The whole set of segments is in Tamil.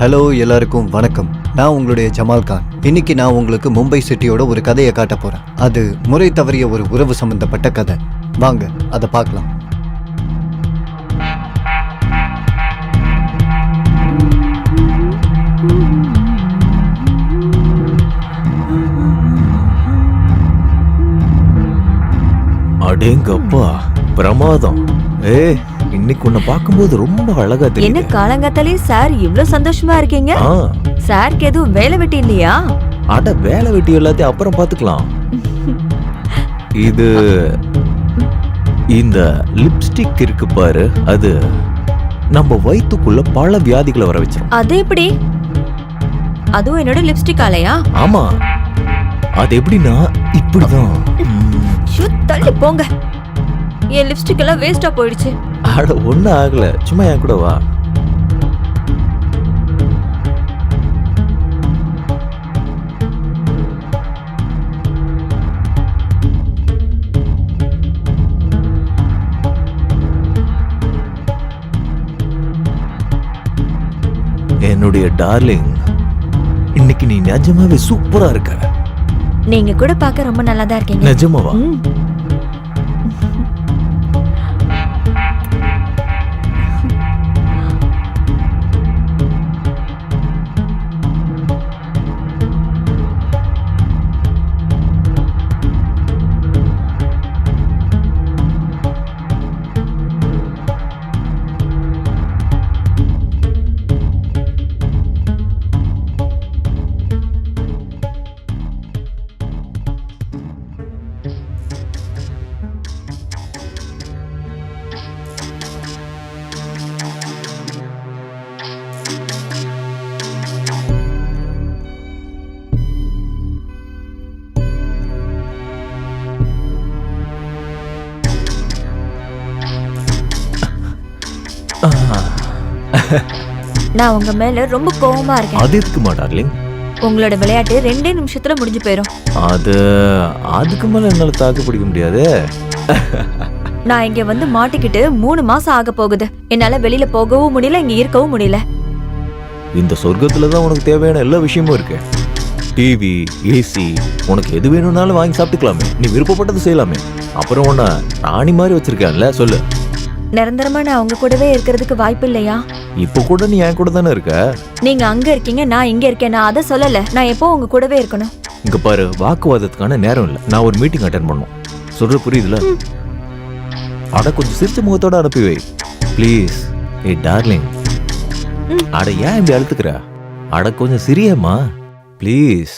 ஹலோ எல்லாருக்கும் வணக்கம். நான் உங்களுடைய ஜமால் கான் இன்னைக்கு நான் உங்களுக்கு மும்பை சிட்டியோட ஒரு கதையை காட்ட போறேன். அது முறை தவறிய ஒரு உறவு சம்பந்தப்பட்ட கதை. வாங்க அதை பார்க்கலாம். அடேங்கப்பா பிரமாதம். ஏ இன்னைக்கு உன்னை பார்க்கும்போது ரொம்ப அழகா என்ன தெரியுது காலங்காத்தாலே சார் இவ்ளோ சந்தோஷமா இருக்கீங்க? ஆ. சாருக்கு எதுவும் வேலை வெட்டி இல்லையா? அட வேலை வெட்டி எல்லாத்தையும் அப்புறம் பார்த்துக்கலாம். இது இந்த லிப்ஸ்டிக் இருக்கு பாரு அது நம்ம வயித்துக்குள்ள பல வியாதிகளை வர வச்சிரும். அது எப்படி? அதுவும் என்னோட லிப்ஸ்டிக் ஆலையா? ஆமா. அது எப்படின்னா இப்படிதான். ஷூ, தள்ளி போங்க. என் லிப்ஸ்டிக் எல்லாம் வேஸ்டா போயிடுச்சு. அட ஒண்ணும் ஆகல. சும்மா என் கூட வா. என்னுடைய டார்லிங் இன்னைக்கு நீ நிஜமாவே சூப்பரா இருக்க. நீங்க கூட பார்க்க ரொம்ப நல்லா தான் இருக்கீங்க. நிஜமாவா? நான் உங்க மேல ரொம்ப கோவமா இருக்கேன். அது இருக்குமா டார்லிங்? உங்களோட விளையாட்டு ரெண்டே நிமிஷத்துல முடிஞ்சு போயிடும் அது அதுக்கு மேல என்னால தாக்கு பிடிக்க முடியாது. நான் இங்க வந்து மாட்டிக்கிட்டு மூணு மாசம் ஆக போகுது. என்னால வெளியில போகவும் முடியல இங்க இருக்கவும் முடியல. இந்த சொர்க்கத்துல தான் உனக்கு தேவையான எல்லா விஷயமும் இருக்கு. டிவி ஏசி உனக்கு எது வேணும்னாலும் வாங்கி சாப்பிட்டுக்கலாமே. நீ விருப்பப்பட்டது செய்யலாமே. அப்புறம் உன்னை ராணி மாதிரி வச்சிருக்கேன்ல சொல்லு. நிரந்தரமா நான் உங்க கூடவே இருக்கிறதுக்கு வாய்ப்பு இல்லையா? இப்போ கூட நீ என் கூட தானே இருக்க? நீங்க அங்க இருக்கீங்க நான் இங்க இருக்கேன் நான் அதை சொல்லல. நான் எப்போ உங்க கூடவே இருக்கணும். இங்க பாரு வாக்குவாதத்துக்கான நேரம் இல்லை. நான் ஒரு மீட்டிங் அட்டன் பண்ணணும் சொல்ற புரியுதுல? அட கொஞ்சம் சிரிச்ச முகத்தோட அனுப்பி வை. Please A darling. அட ஏன் இப்படி அழுத்துக்கிற? அட கொஞ்சம் சிரியம்மா. ப்ளீஸ்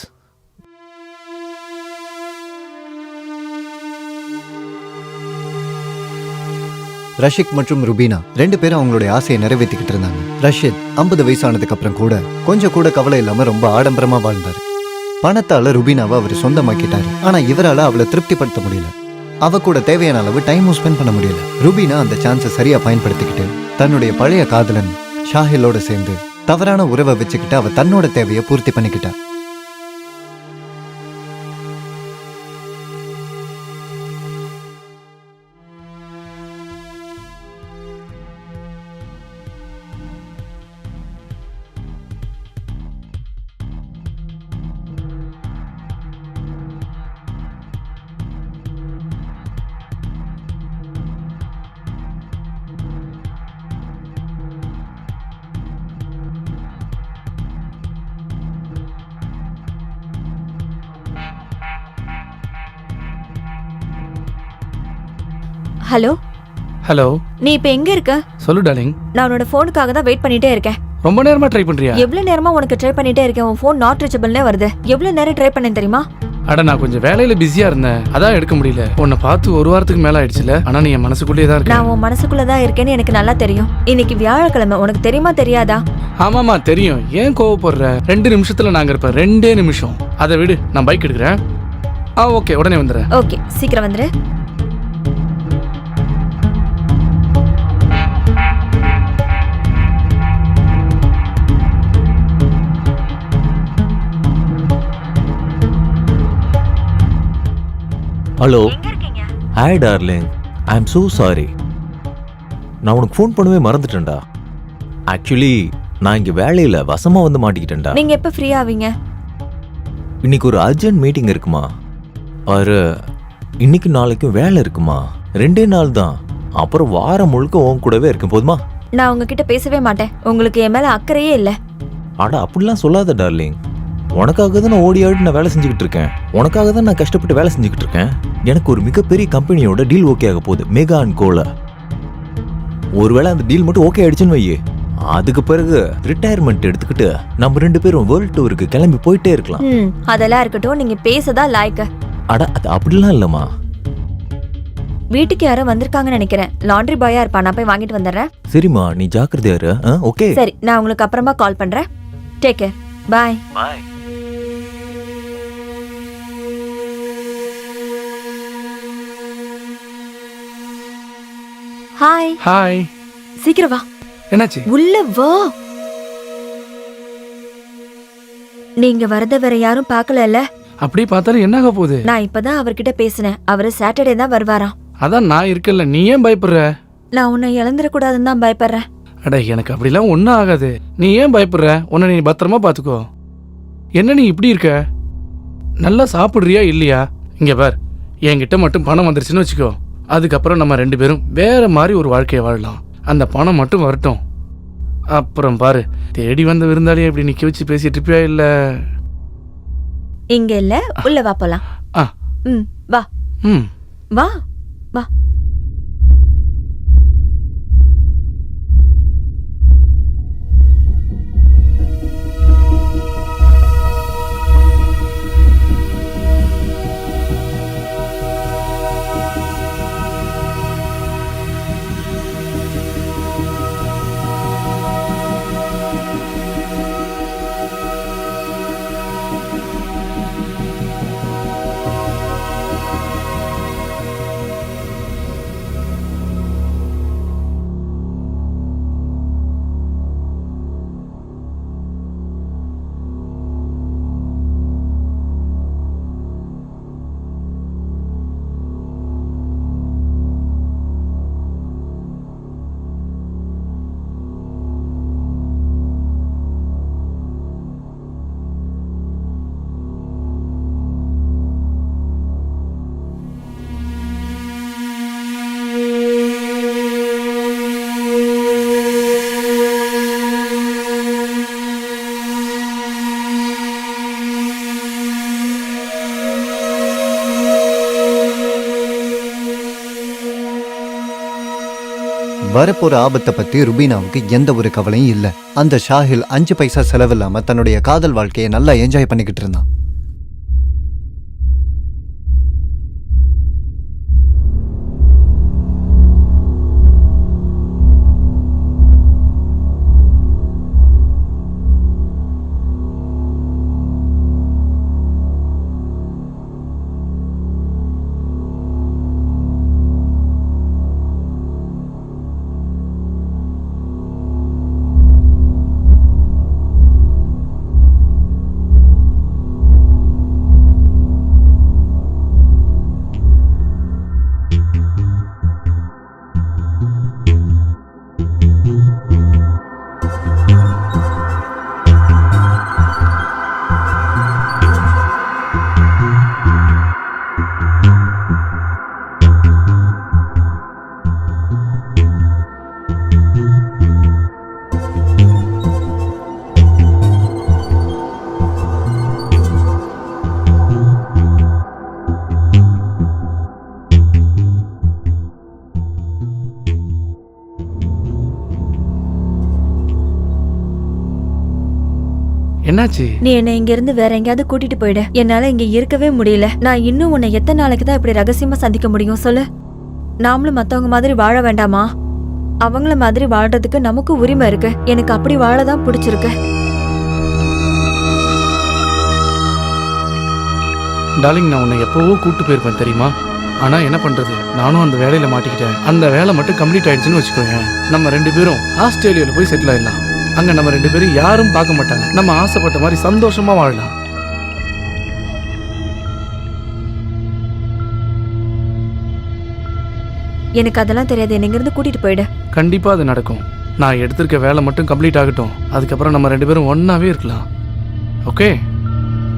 ரஷிக் மற்றும் ருபீனா ரெண்டு பேரும் அவங்களுடைய ஆசையை நிறைவேற்றிக்கிட்டு இருந்தாங்க. ரஷித் ஐம்பது வயசானதுக்கு அப்புறம் கூட கொஞ்சம் கூட கவலை இல்லாம ரொம்ப ஆடம்பரமா வாழ்ந்தார். பணத்தால ருபீனாவை அவர் சொந்தமாக்கிட்டாரு. ஆனா இவரால அவளை திருப்திப்படுத்த முடியல. அவ கூட தேவையான அளவு டைமும் ஸ்பெண்ட் பண்ண முடியல. ருபீனா அந்த சான்ஸை சரியா பயன்படுத்திக்கிட்டு தன்னுடைய பழைய காதலன் ஷாஹிலோட சேர்ந்து தவறான உறவை வச்சுக்கிட்டு அவ தன்னோட தேவையை பூர்த்தி பண்ணிக்கிட்டா. ஹலோ? ஹலோ. நீ இப்ப எங்க இருக்க? சொல்லு டார்லிங். நான் உன்னோட போனுக்காக தான் வெயிட் பண்ணிட்டே இருக்கேன். ரொம்ப நேரமா ட்ரை பண்றியா? எவ்வளவு நேரமா உனக்கு ட்ரை பண்ணிட்டே இருக்கேன்? உன் ஃபோன் நாட் ரீச்சபிள்னே வருது. எவ்வளவு நேரம் ட்ரை பண்ணேன் தெரியுமா? அட நான் கொஞ்சம் வேலையில பிஸியா இருந்தேன். அதான் எடுக்க முடியல. உன்னை பார்த்து ஒரு வாரத்துக்கு மேல ஆயிடுச்சுல. ஆனா நீ என் மனசுக்குள்ளேயே தான் இருக்க நான் உன் மனசுக்குள்ள தான் இருக்கேன்னு எனக்கு நல்லா தெரியும். இன்னைக்கு வியாழக்கிழமை. உனக்கு தெரியுமா தெரியாதா? ஆமாமா தெரியும். ஏன் கோவப்படுற? ரெண்டு நிமிஷத்துல நாங்க இருப்பேன். ரெண்டே நிமிஷம். அதை விடு நான் பைக் எடுக்கிறேன். ஆ ஓகே உடனே வந்துடுறேன். ஓகே சீக்கிரம் வந்துரு. Hello hi darling I am so sorry நான் உனக்கு ஃபோன் பண்ணவே மறந்துட்டேன்டா. ஆக்சுவலி நான் இங்க வேலையில வசமா வந்து மாட்டிக்கிட்டேன்டா. நீங்க எப்ப ஃப்ரீ ஆவீங்க? இன்னைக்கு ஒரு அர்ஜென்ட் மீட்டிங் இருக்குமா? ஒரு இன்னைக்கு நாளைக்கும் வேலை இருக்குமா? ரெண்டே நாள் தான். அப்புறம் வாரம் முழுக்க உன் கூடவே இருக்கேன் போதுமா? நான் உங்ககிட்ட பேசவே மாட்டேன். உங்களுக்கு என் மேல அக்கறையே இல்ல. அட அப்படிலாம் சொல்லாத டார்லிங் உனக்காக தான் நான் ஓடி ஆடி நான் வேலை செஞ்சுக்கிட்டு இருக்கேன். உனக்காக தான் நான் கஷ்டப்பட்டு வேலை செஞ்சுக்கிட்டு இருக்கேன். எனக்கு ஒரு மிகப்பெரிய கம்பெனியோட டீல் ஓகே ஆக போகுது. மெகா அண்ட் கோல ஒருவேளை அந்த டீல் மட்டும் ஓகே ஆயிடுச்சுன்னு வையே. அதுக்கு பிறகு ரிட்டையர்மெண்ட் எடுத்துக்கிட்டு நம்ம ரெண்டு பேரும் வேர்ல்ட் டூருக்கு கிளம்பி போயிட்டே இருக்கலாம். ம் அதெல்லாம் இருக்கட்டும். நீங்க பேசதான் லாய்க்க. அட அது அப்படிலாம் இல்லைம்மா. வீட்டுக்கு யாரோ வந்திருக்காங்கன்னு நினைக்கிறேன். லாண்ட்ரி பாயா இருப்பா. நான் போய் வாங்கிட்டு வந்துடுறேன். சரிம்மா நீ ஜாக்கிரதையா இரு. ஓகே சரி நான் உங்களுக்கு அப்புறமா கால் பண்றேன். Take care bye bye hi hi சீக்கிரம் வா. என்னாச்சு? உள்ள வா. நீங்க வரத வேற யாரும் பார்க்கலல்ல? அப்படி பார்த்தாலும் என்ன ஆக போகுது? நான் இப்பதான் அவர்கிட்ட பேசினேன். அவரு சாட்டர்டே தான் வருவாராம். அதான் நான் இருக்கல நீ ஏன் பயப்படுற? நான் உன்னை இழந்துடக்கூடாதுன்னு தான் பயப்படுறேன். அட எனக்கு அப்படிலாம் ஒன்றும் ஆகாது. நீ ஏன் பயப்படுற? உன்னை நீ பத்திரமா பார்த்துக்கோ. என்ன நீ இப்படி இருக்க? நல்லா சாப்பிட்றியா இல்லையா? இங்க பார். என்கிட்ட மட்டும் பணம் வந்துருச்சுன்னு வச்சுக்கோ. அதுக்கப்புறம் நம்ம ரெண்டு பேரும் வேற மாதிரி ஒரு வாழ்க்கையை வாழலாம். அந்த பணம் மட்டும் வரட்டும். அப்புறம் பாரு தேடி வந்த விருந்தாளியை இப்படி நிக்க வச்சு பேசிட்டு இருப்பியா இல்ல? இங்க இல்ல உள்ள வா போலாம். ஆ. ம் வா. ம். வா வா. வரப்போற ஆபத்தை பத்தி ருபீனாவுக்கு எந்த ஒரு கவலையும் இல்ல. அந்த ஷாஹில் அஞ்சு பைசா செலவில்லாம தன்னுடைய காதல் வாழ்க்கையை நல்லா என்ஜாய் பண்ணிக்கிட்டு இருந்தான். என்னாச்சு? நீ என்னை இங்க இருந்து வேற எங்கேயாவது கூட்டிட்டு போயிடு. என்னால இங்க இருக்கவே முடியல. நான் இன்னும் உன்னை எத்தனை நாளைக்கு தான் இப்படி ரகசியமா சந்திக்க முடியும்? சொல்லு. நாமளும் மத்தவங்க மாதிரி வாழ வேண்டாமா? அவங்கள மாதிரி வாழ்றதுக்கு நமக்கு உரிமை இருக்கு. எனக்கு அப்படி வாழதான் பிடிச்சிருக்கு. டார்லிங் நான் உன்னை எப்போவோ கூட்டு போயிருப்பேன் தெரியுமா? ஆனா என்ன பண்றது? நானும் அந்த வேலையில மாட்டிக்கிட்டேன். அந்த வேலை மட்டும் கம்ப்ளீட் ஆயிடுச்சுன்னு வச்சுக்கோயேன். நம்ம ரெண்டு பேரும் ஆஸ்திரேலியால போய் செட்டில் ஆயிடலாம். அங்க நம்ம ரெண்டு பேரும் யாரும் பார்க்க மாட்டாங்க. நம்ம ஆசைப்பட்ட மாதிரி சந்தோஷமா வாழலாம். எனக்கு அதெல்லாம் தெரியாது. என்னை இங்க இருந்து கூட்டிட்டு போயிடு. கண்டிப்பா அது நடக்கும். நான் எடுத்திருக்க வேலை மட்டும் கம்ப்ளீட் ஆகட்டும். அதுக்கப்புறம் நம்ம ரெண்டு பேரும் ஒன்னாவே இருக்கலாம். ஓகே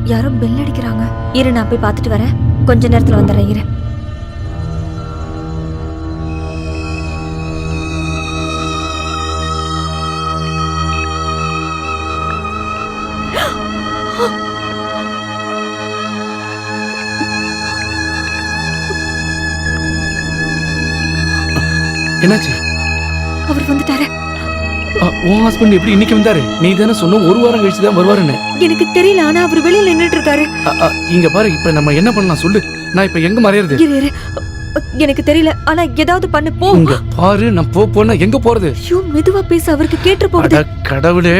யாரோ பெல் அடிக்கிறாங்க. இரு நான் போய் பார்த்துட்டு வரேன். கொஞ்ச நேரத்துல வந்துடுறேன். இரு. என்னாச்சு? அவர் வந்துட்டாரு. உன் ஹஸ்பண்ட் எப்படி இன்னைக்கு வந்தாரு? நீ தானே சொன்ன ஒரு வாரம் கழிச்சு தான் வருவாருன்னு. எனக்கு தெரியல ஆனா அவர் வெளியில நின்னுட்டு இருக்காரு. இங்க பாரு இப்ப நம்ம என்ன பண்ணலாம் சொல்லு. நான் இப்ப எங்க மறையறது? எனக்கு தெரியல ஆனா ஏதாவது பண்ணு போ. பாரு நான் போ போனா எங்க போறது? ஐயோ மெதுவா பேச அவருக்கு கேட்டு போகுது கடவுளே.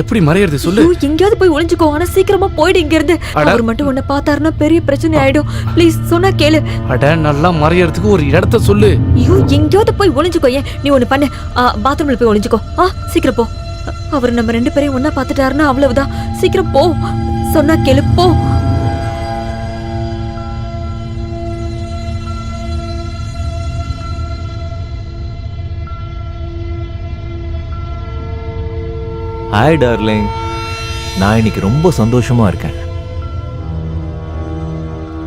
எப்படி மறையறது சொல்லு. எங்கேயாவது போய் ஒளிஞ்சுக்கோ. ஆனா சீக்கிரமா போயிடு இங்க இருந்து. அவர் மட்டும் உன்னை பார்த்தாருன்னா பெரிய பிரச்சனை ஆயிடும். ப்ளீஸ் சொன்னா கேளு. அட நல்லா மறையறதுக்கு ஒரு இடத்த சொல்லு. ஐயோ எங்கேயாவது போய் ஒளிஞ்சுக்கோ. ஏன்? நீ ஒண்ணு பண்ணு. பாத்ரூம்ல போய் ஒளிஞ்சுக்கோ. ஆ சீக்கிரம் போ. அவர் நம்ம ரெண்டு பேரையும் ஒண்ணா பார்த்துட்டாருன்னா அவ்வளவுதான். சீக்கிரம் போ. சொன்னா கேளு போ. ஹாய் டார்லிங் நான் இன்னைக்கு ரொம்ப சந்தோஷமா இருக்கேன்.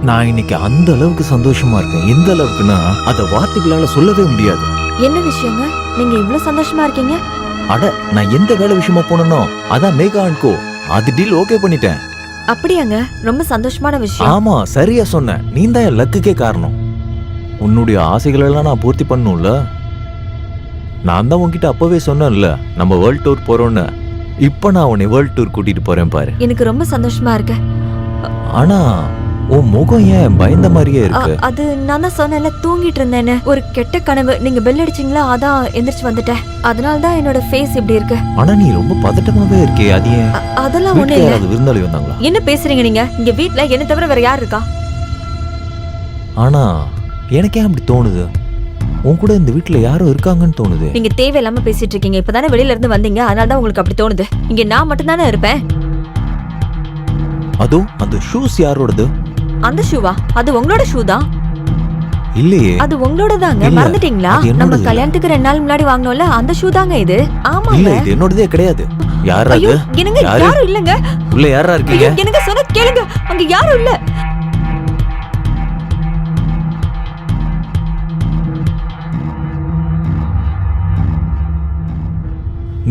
நான் இன்னைக்கு அந்த அளவுக்கு சந்தோஷமா இருக்கேன். எந்த அளவுக்குன்னா அதை வார்த்தைகளால சொல்லவே முடியாது. என்ன விஷயங்க? நீங்க இவ்வளவு சந்தோஷமா இருக்கீங்க? அட நான் எந்த வேலை விஷயமா போனனோ அதான் மேகா அண்ட் கோ அது டீல் ஓகே பண்ணிட்டேன். அப்படியாங்க? ரொம்ப சந்தோஷமான விஷயம். ஆமா சரியா சொன்ன நீ தான் என் லக்குக்கே காரணம். உன்னுடைய ஆசைகள் எல்லாம் நான் பூர்த்தி பண்ணும்ல? நான் தான் உன்கிட்ட அப்பவே சொன்னேன்ல நம்ம வேர்ல்ட் டூர் போறோம்னு. இப்போ நான் உன்னை வேர்ல்ட் டூர் கூட்டிட்டு போறேன் பாரு. எனக்கு ரொம்ப சந்தோஷமா இருக்கு. ஆனா உன் முகம் ஏன் பயந்த மாதிரியே அ, இருக்கு? அது நான் தான் சொன்னேன்ல தூங்கிட்டு இருந்தேன்னு. ஒரு கெட்ட கனவு நீங்க பெல் அடிச்சீங்களா அதான் எந்திரிச்சு வந்துட்டேன். அதனால தான் என்னோட ஃபேஸ் இப்படி இருக்கு. ஆனா நீ ரொம்ப பதட்டமாவே இருக்கே அது ஏன்? அ- அதெல்லாம் ஒண்ணு வீட்டுல இல்ல. யாராவது விருந்தாளி வந்தாங்களா? என்ன பேசுறீங்க நீங்க? இங்க வீட்ல என்ன தவிர வேற யார் இருக்கா? ஆனா எனக்கே அப்படி தோணுது? உன் கூட இந்த வீட்டுல யாரோ இருக்காங்கன்னு தோணுது. நீங்க தேவையில்லாம பேசிட்டு இருக்கீங்க. இப்பதானே வெளியில இருந்து வந்தீங்க. அதனால தான் உங்களுக்கு அப்படி தோணுது. இங்க நான் மட்டும் தானே இருப்பேன். அதோ அந்த ஷூஸ் யாரோடது? அந்த ஷூவா அது உங்களோட ஷூ தான் இல்லையே. அது உங்களோட தாங்க இல்ல, மறந்துட்டீங்களா? அது என்னோடது நம்ம இல்ல. கல்யாணத்துக்கு ரெண்டு நாள் முன்னாடி வாங்கினோம்ல அந்த ஷூ தாங்க இது இல்ல ஆமாங்க இது என்னோடதே கிடையாது. யாரா ஐயோ அது என்னங்க யாரு? யாரும் இல்லங்க. உள்ள யாரா இருக்கீங்க? எனக்கு சொன்ன கேளுங்க. அங்க யாரும் இல்ல.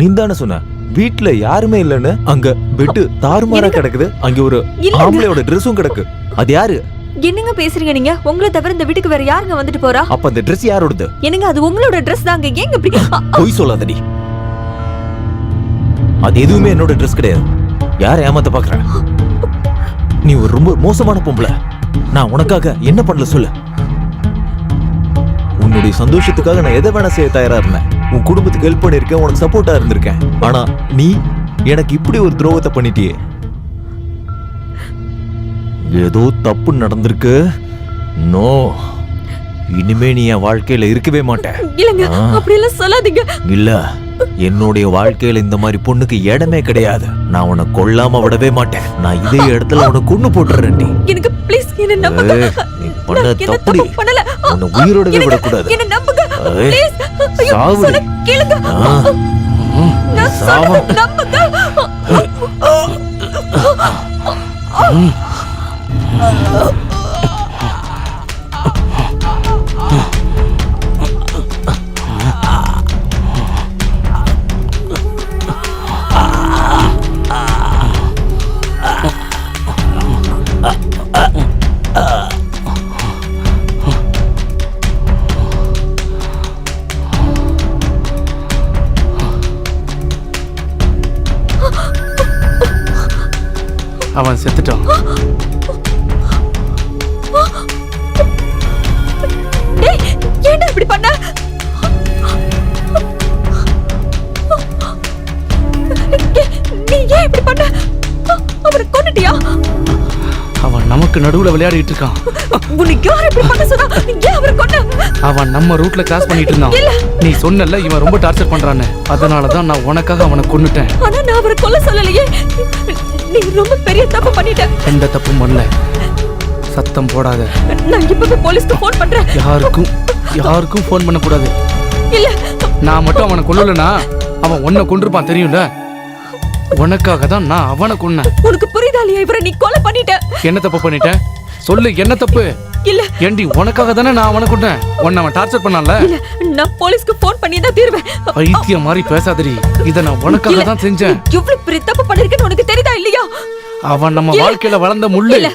நீ தானே சொன்ன. வீட்ல யாருமே இல்லைன்னு அங்க பெட்டு தாறுமாறா கிடக்குது. அங்க ஒரு ஆம்பளையோட ட்ரெஸ்ஸும் கிடக்கு. அது யாரு? என்னங்க பேசுறீங்க நீங்க? உங்களை தவிர இந்த வீட்டுக்கு வேற யாருங்க வந்துட்டு போறா? அப்ப அந்த ட்ரெஸ் யாரோடது? என்னங்க அது உங்களோட ட்ரெஸ் தாங்க. ஏங்க இப்படி? பொய் சொல்லாதடி. அது எதுவுமே என்னோட ட்ரெஸ் கிடையாது. யார் ஏமாத்த பாக்குற? நீ ஒரு ரொம்ப மோசமான பொம்பளை. நான் உனக்காக என்ன பண்ணல சொல்லு. உன்னுடைய சந்தோஷத்துக்காக நான் எதை வேணா செய்ய தயாரா இருந்தேன். உன் குடும்பத்துக்கு ஹெல்ப் பண்ணிருக்கேன் உனக்கு சப்போர்ட்டா இருந்திருக்கேன். ஆனா நீ எனக்கு இப்படி ஒரு துரோகத்தை பண்ணிட்டியே. ஏதோ தப்பு நடந்திருக்கு? நோ. இனிமே நீ என் வாழ்க்கையில இருக்கவே மாட்ட. இல்லங்க ஆ. அப்படி எல்லாம் சொல்லாதீங்க. இல்ல என்னுடைய வாழ்க்கையில இந்த மாதிரி பொண்ணுக்கு இடமே கிடையாது. நான் உன்னை கொல்லாம விடவே மாட்டேன். நான் இதே இடத்துல உன்னை கொன்னு போட்டுறேன் எனக்கு ப்ளீஸ் என்ன நம்புங்க ஏய், நீ பண்ண தப்பும் பண்ணல? உன்னை உயிரோடவே விடக்கூடாது. என்ன நம்புங்க? ப்ளீஸ் சாவுடி. கேளுங்க. நான் அவன் செத்துட்டான். டேய் ஏன்டா இப்படி பண்ண? ஏய், நீ ஏன் இப்படி பண்ண? அவரை கொன்னுட்டியா? அவன் நமக்கு நடுவுல விளையாடிட்டு இருக்கான். உன்னை யார் இப்படி பண்ண சொன்னா? ஏன் அவரை அவன் நம்ம ரூட்ல கிராஸ் பண்ணிட்டு இருந்தான். நீ சொன்னல இவன் ரொம்ப டார்ச்சர் பண்றான்னு. அதனால தான் நான் உனக்காக அவனை கொன்னுட்டேன். ஆனா நான் அவரை கொல்ல சொல்லலையே. நீ ரொம்ப பெரிய தப்பு பண்ணிட்ட. எந்த தப்பும் பண்ணல. சத்தம் போடாத. நான் இப்பவே போலீஸ்க்கு ஃபோன் பண்றேன். யாருக்கும் யாருக்கும் ஃபோன் பண்ணக்கூடாது. இல்ல. நான் மட்டும் அவனை கொல்லலனா அவன் உன்னை கொண்டிருப்பான் தெரியும்ல? உனக்காக தான் நான் அவனை கொன்னேன். உனக்கு புரியுதா இல்லையா? இவரை நீ கொலை பண்ணிட்ட. என்ன தப்பு பண்ணிட்டேன் சொல்லு என்ன தப்பு? இல்ல. ஏண்டி உனக்காக தானே நான் அவனை கொன்னேன் உன்னை அவன் டார்ச்சர் பண்ணான்ல. இல்ல நான் போலீஸ்க்கு ஃபோன் பண்ணி தான் தீர்வேன். பைத்தியம் மாதிரி பேசாதடி. இதை நான் உனக்காக தான் செஞ்சேன். நீ எவ்வளவு பெரிய தப்பு பண்ணிருக்கேன்னு உனக்கு தெரியுதா இல்லையா? அவன் நம்ம வாழ்க்கையில வளர்ந்த முள்ளு. இல்ல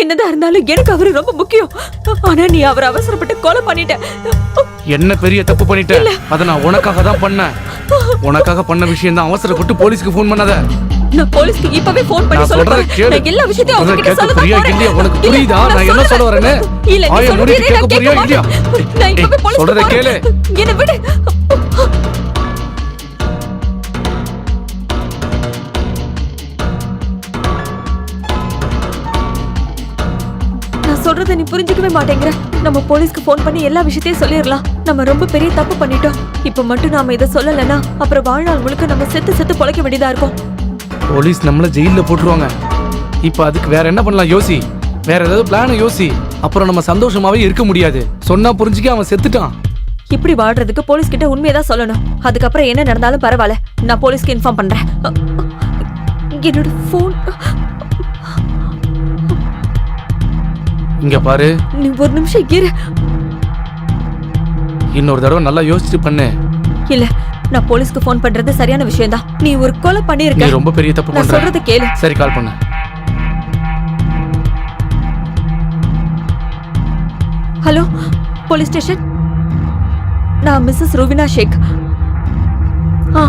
என்னதான் இருந்தாலும் எனக்கு அவரு ரொம்ப முக்கியம். ஆனா நீ அவரை அவசரப்பட்டு கொலை பண்ணிட்ட. என்ன பெரிய தப்பு பண்ணிட்டேன் அதை நான் உனக்காக தான் பண்ணேன். உனக்காக பண்ண விஷயம் தான் அவசரப்பட்டு போலீஸ்க்கு ஃபோன் பண்ணாத. நான் போலீஸ்க்கு இப்பவே ஃபோன் பண்ணி. கேளு. நான் எல்லா விஷயத்தையும் அவங்க கிட்ட கேட்க சொல்ல போறியா போறேன். இல்லையா? உனக்கு இல்ல, புரியுதா? நான் என்ன சொல்ல வரேன்னு? இல்ல நீ வாயை மூடிட்டு சொல்றதே நான் கேட்க? மாட்டேன். நான் இப்பவே சொல்றத போறேன். கேளு. என்னை விடு நான் சொல்றத நீ புரிஞ்சுக்கவே மாட்டேங்கிற நம்ம போலீஸ்க்கு ஃபோன் பண்ணி எல்லா விஷயத்தையும் சொல்லிடலாம் நம்ம ரொம்ப பெரிய தப்பு பண்ணிட்டோம் இப்ப மட்டும் நாம இதை சொல்லலைன்னா அப்புறம் வாழ்நாள் முழுக்க நம்ம செத்து செத்து பொழைக்க வேண்டியதா இருக்கும் போலீஸ் நம்மள ஜெயில போட்டுருவாங்க. இப்போ அதுக்கு வேற என்ன பண்ணலாம் யோசி. வேற ஏதாவது பிளான யோசி. அப்புறம் நம்ம சந்தோஷமாவே இருக்க முடியாது. சொன்னா புரிஞ்சுக்க அவன் செத்துட்டான். இப்படி வாழ்றதுக்கு போலீஸ் கிட்ட உண்மையை தான் சொல்லணும். அதுக்கப்புறம் என்ன நடந்தாலும் பரவாயில்ல. நான் போலீஸ்க்கு இன்ஃபார்ம் பண்றேன். என்னோட ஃபோன் இங்க பாரு. நீ ஒரு நிமிஷம் இரு. இன்னொரு தடவை நல்லா யோசிச்சு பண்ணு. இல்ல. நான் போலீஸ்க்கு ஃபோன் பண்றது சரியான விஷயம் தான் நீ ஒரு கொலை நீ பண்ணிருக்க ரொம்ப பெரிய தப்பு நான் பண்ற. சொல்றத கேளு. சரி கால் பண்ணு. Hello police station? நான் மிஸ்ஸஸ் ருவினா ஷேக். ஆ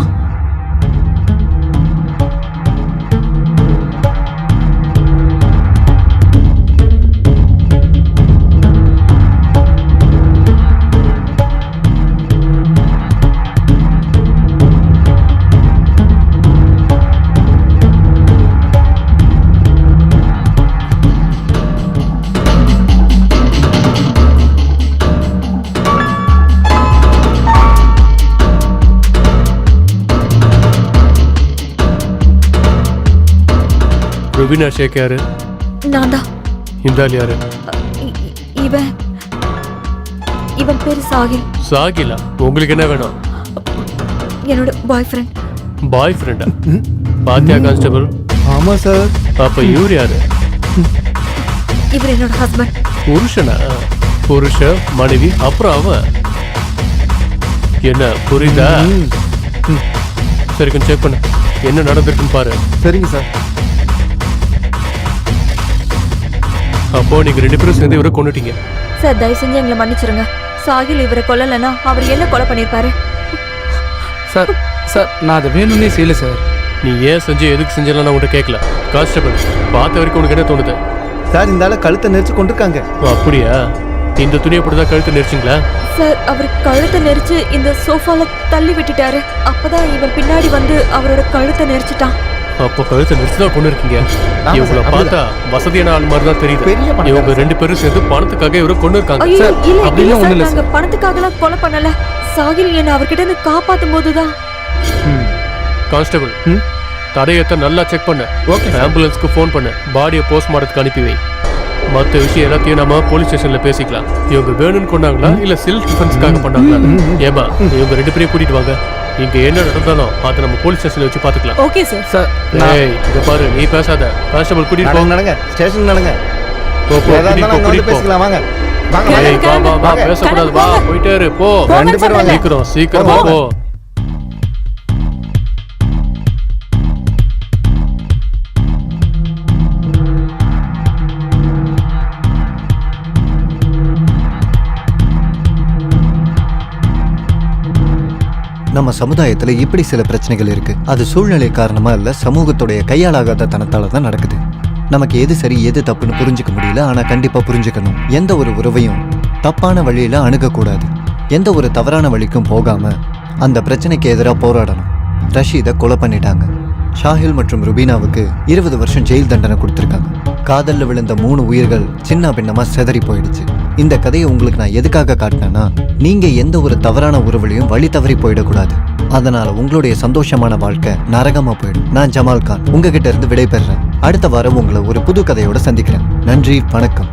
ருபினா ஷேக் யாரு? நான் தான் இந்த ஆள் யாரு இவன் இவன் பேரு சாகில். சாகிலா? உங்களுக்கு என்ன வேணும்? என்னோட பாய் ஃப்ரெண்ட் பாய் ஃப்ரெண்டா பாத்தியா கான்ஸ்டபிள் ஆமா சார். அப்ப இவர் யாரு? இவர் என்னோட ஹஸ்பண்ட் புருஷனா? புருஷ மனைவி அப்புறம் அவன். என்ன புரியுதா. சரி கொஞ்சம் செக் பண்ணு. என்ன நடந்திருக்குன்னு பாரு. சரிங்க சார். அப்போ நீங்க ரெண்டு பேரும் சேர்ந்து இவரை கொண்டுட்டீங்க சார் தயவு செஞ்சு எங்களை மன்னிச்சிருங்க. சாகில் இவரை கொல்லலைன்னா அவர் என்ன கொலை பண்ணிருப்பாரு சார் சார் நான் அதை வேணும்னே செய்யல சார். நீ ஏன் செஞ்சு எதுக்கு செஞ்சலாம் நான் உன்கிட்ட கேட்கல. கான்ஸ்டபிள் பார்த்த வரைக்கும் உனக்கு என்ன தோணுது? சார் இந்த ஆளை கழுத்தை நெரிச்சு கொண்டிருக்காங்க ஓ, அப்படியா? இந்த துணியை அப்படிதான் கழுத்து நெரிச்சிங்களா? சார் அவர் கழுத்தை நெரிச்சு இந்த சோஃபால தள்ளி விட்டுட்டாரு. அப்பதான் இவன் பின்னாடி வந்து அவரோட கழுத்தை நெரிச்சிட்டான். அப்போ கழுத்தை நெரிச்சுதான் கொண்டு இருக்கீங்க இவங்கள பார்த்தா வசதியான ஆள் மாதிரி தான் தெரியுது இவங்க ரெண்டு பேரும் சேர்ந்து பணத்துக்காக இவரை கொண்டு இருக்காங்க ஐயோ சார், இல்ல அப்படிலாம் இல்ல ஒண்ணும் சார் இல்ல நாங்க பணத்துக்காகலாம் கொலை பண்ணல. சாகில் என்ன அவர்கிட்ட இருந்து காப்பாத்தும் போதுதான். கான்ஸ்டபிள். தடயத்தை நல்லா செக் பண்ணு. ஆம்புலன்ஸ்க்கு ஃபோன் பண்ணு. பாடியை போஸ்ட்மார்ட்டத்துக்கு அனுப்பி வை. மற்ற விஷயம் எல்லாத்தையும் நம்ம போலீஸ் ஸ்டேஷன்ல பேசிக்கலாம். இவங்க வேணும்னு கொண்டாங்களா? இல்ல செல்ஃப் டிஃபென்ஸ்க்காக பண்ணாங்களா? ஏமா இவங்க ரெண்டு பேரையும் கூட்டிட்டு வாங்க. இங்க என்ன நடந்தாலும் அதை நம்ம போலீஸ் ஸ்டேஷன்ல வச்சு பாத்துக்கலாம் ஓகே சார் சார் ஏய் இங்க பாரு நீ பேசாத. கான்ஸ்டபிள் கூட்டிட்டு போ. நடங்க. ஸ்டேஷன் நடங்க. போ, போ, கூட்டிட்டு போ, கூட்டிட்டு போ. பேசிக்கலாம் வாங்க. ஏய், வா வா வா வாங்க. பேசக்கூடாது வா போயிட்டே இரு போ. ரெண்டு பேரும் வாங்க. சீக்கிரம் சீக்கிரமா போங்க. போ. நம்ம சமுதாயத்துல இப்படி சில பிரச்சனைகள் இருக்கு. அது சூழ்நிலை காரணமா இல்ல சமூகத்துடைய கையாளாகாத தனத்தால தான் நடக்குது. நமக்கு எது சரி எது தப்புன்னு புரிஞ்சுக்க முடியல ஆனா கண்டிப்பா புரிஞ்சுக்கணும். எந்த ஒரு உறவையும் தப்பான வழியில அணுகக்கூடாது. எந்த ஒரு தவறான வழிக்கும் போகாம அந்த பிரச்சனைக்கு எதிராக போராடணும். ரஷீதை கொலை பண்ணிட்டாங்க. ஷாஹில் மற்றும் ருபீனாவுக்கு இருபது வருஷம் ஜெயில் தண்டனை கொடுத்துருக்காங்க. காதலில் விழுந்த மூணு உயிர்கள் சின்ன பின்னமாக செதறி போயிடுச்சு. இந்த கதையை உங்களுக்கு நான் எதுக்காக காட்டினேன்னா நீங்கள் எந்த ஒரு தவறான உறவுலையும் வழி தவறி போயிடக்கூடாது. அதனால் உங்களுடைய சந்தோஷமான வாழ்க்கை நரகமாக போயிடும். நான் ஜமால் கான். உங்ககிட்ட இருந்து விடைபெறேன் அடுத்த வாரம் உங்களை ஒரு புது கதையோட சந்திக்கிறேன். நன்றி வணக்கம்.